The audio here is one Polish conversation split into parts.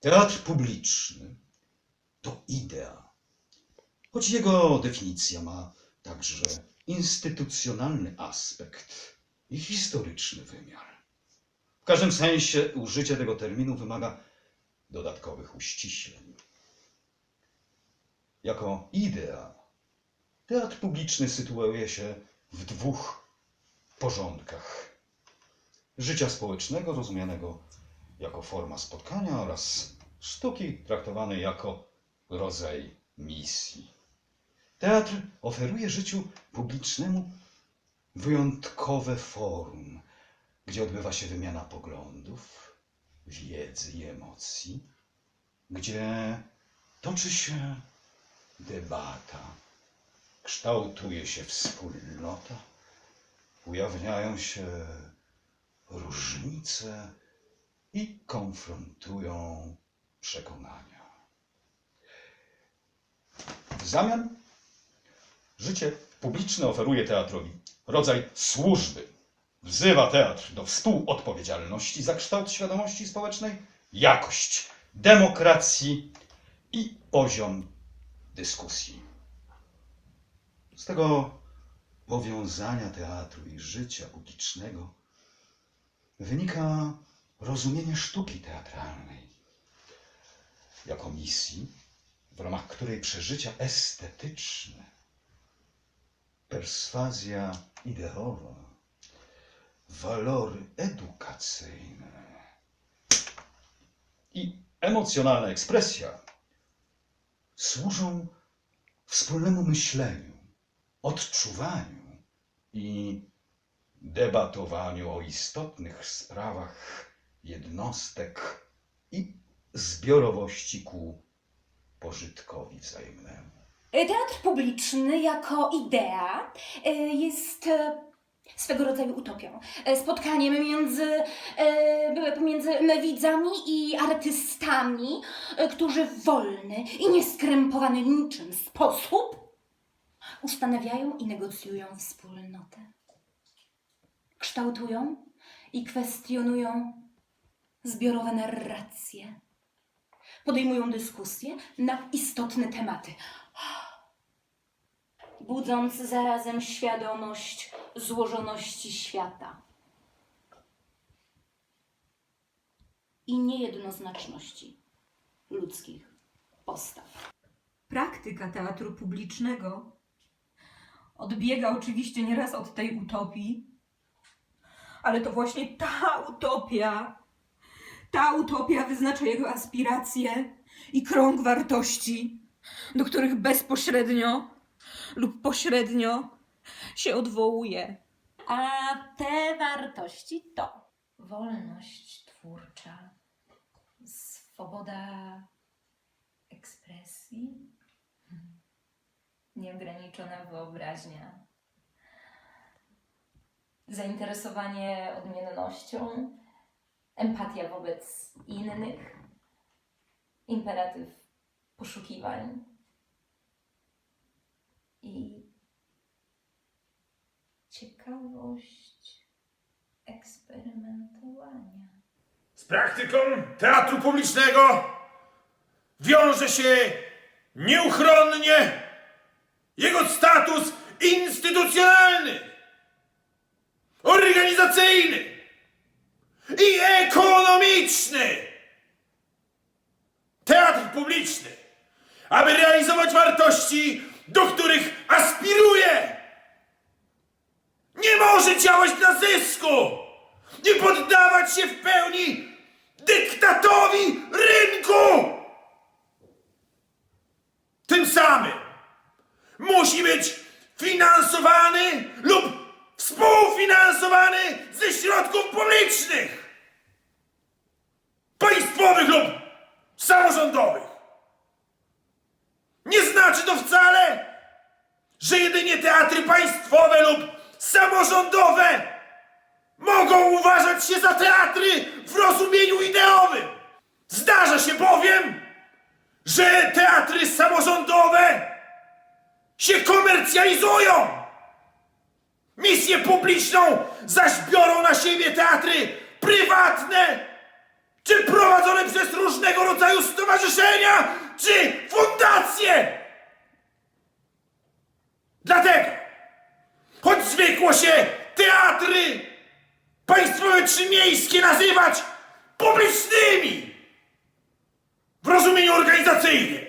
Teatr publiczny to idea, choć jego definicja ma także instytucjonalny aspekt i historyczny wymiar. W każdym sensie użycie tego terminu wymaga dodatkowych uściśleń. Jako idea, teatr publiczny sytuuje się w dwóch porządkach życia społecznego, rozumianego jako forma spotkania, oraz sztuki traktowanej jako rodzaj misji. Teatr oferuje życiu publicznemu wyjątkowe forum, gdzie odbywa się wymiana poglądów, wiedzy i emocji, gdzie toczy się debata, kształtuje się wspólnota, ujawniają się różnice i konfrontują przekonania. W zamian życie publiczne oferuje teatrowi rodzaj służby. Wzywa teatr do współodpowiedzialności za kształt świadomości społecznej, jakość demokracji i poziom dyskusji. Z tego powiązania teatru i życia publicznego wynika rozumienie sztuki teatralnej jako misji, w ramach której przeżycia estetyczne, perswazja ideowa, walory edukacyjne i emocjonalna ekspresja służą wspólnemu myśleniu, odczuwaniu i debatowaniu o istotnych sprawach jednostek i zbiorowości ku pożytkowi wzajemnemu. Teatr publiczny jako idea e, jest e, swego rodzaju utopią. E, Spotkaniem między, pomiędzy widzami i artystami, którzy w wolny i nieskrępowany niczym sposób ustanawiają i negocjują wspólnotę. Kształtują i kwestionują zbiorowe narracje. Podejmują dyskusje na istotne tematy budząc zarazem świadomość złożoności świata i niejednoznaczności ludzkich postaw. Praktyka teatru publicznego odbiega oczywiście nieraz od tej utopii, ale to właśnie ta utopia, ta utopia wyznacza jego aspiracje i krąg wartości, do których bezpośrednio lub pośrednio się odwołuje. A te wartości to wolność twórcza, swoboda ekspresji, nieograniczona wyobraźnia, zainteresowanie odmiennością, empatia wobec innych, imperatyw poszukiwań i ciekawość eksperymentowania. Z praktyką teatru publicznego wiąże się nieuchronnie jego status instytucjonalny, organizacyjny i ekonomiczny. Teatr publiczny, aby realizować wartości, do których aspiruje, nie może działać dla zysku, nie poddawać się w pełni dyktatowi rynku. Tym samym musi być finansowany lub współfinansowany ze środków publicznych, państwowych lub samorządowych. Nie znaczy to wcale, że jedynie teatry państwowe lub samorządowe mogą uważać się za teatry w rozumieniu ideowym. Zdarza się bowiem, że teatry samorządowe się komercjalizują. Misję publiczną zaś biorą na siebie teatry prywatne czy prowadzone przez różnego rodzaju stowarzyszenia, czy fundacje. Dlatego, choć zwykło się teatry państwowe czy miejskie nazywać publicznymi w rozumieniu organizacyjnym,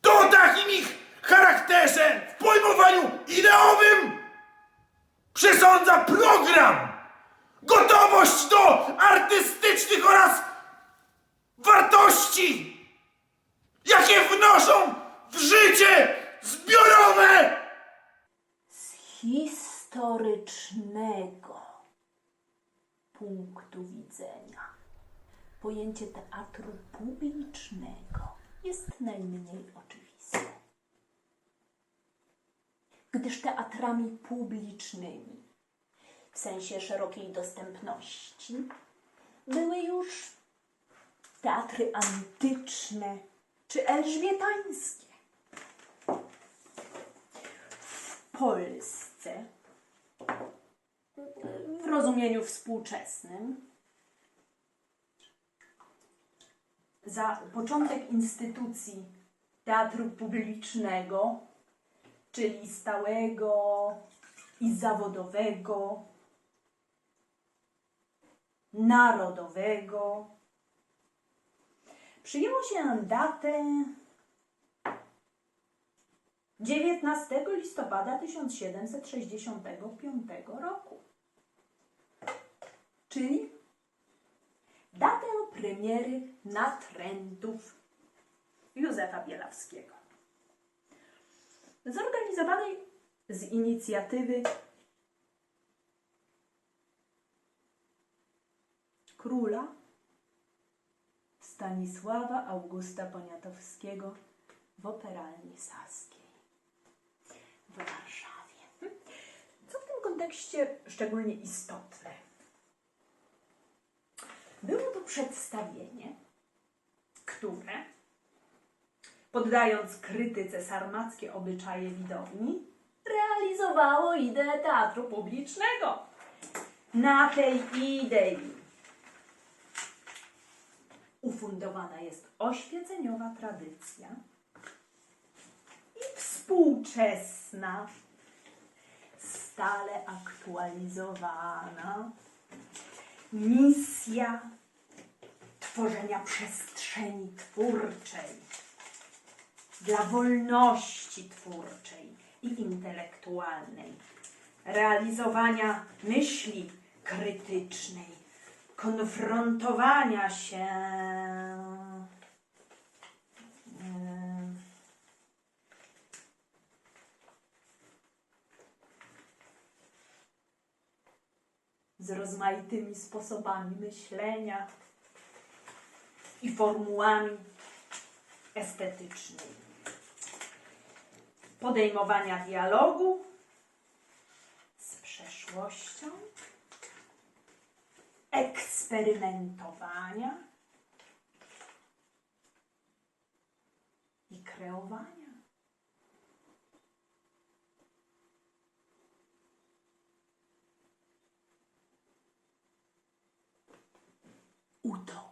to o takim ich charakterze w pojmowaniu ideowym przesądza program, gotowość do artystycznych oraz wartości, jakie wnoszą w życie zbiorowe. z historycznego punktu widzenia pojęcie teatru publicznego jest najmniej oczywiste. Gdyż teatrami publicznymi w sensie szerokiej dostępności. Były już teatry antyczne czy elżbietańskie. W Polsce. W rozumieniu współczesnym. Za początek instytucji teatru publicznego, czyli stałego i zawodowego, narodowego, przyjęło się datę 19 listopada 1765 roku, czyli datę premiery natrętów Józefa Bielawskiego, zorganizowanej z inicjatywy króla Stanisława Augusta Poniatowskiego w Operalni Saskiej w Warszawie. Co w tym kontekście szczególnie istotne? Było to przedstawienie, które, poddając krytyce sarmackie obyczaje widowni, realizowało ideę teatru publicznego. Na tej idei ufundowana jest oświeceniowa tradycja i współczesna, stale aktualizowana misja tworzenia przestrzeni twórczej dla wolności twórczej i intelektualnej, realizowania myśli krytycznej, konfrontowania się z rozmaitymi sposobami myślenia i formułami estetycznymi. Podejmowania dialogu z przeszłością, eksperymentowania i kreowania. Utopii.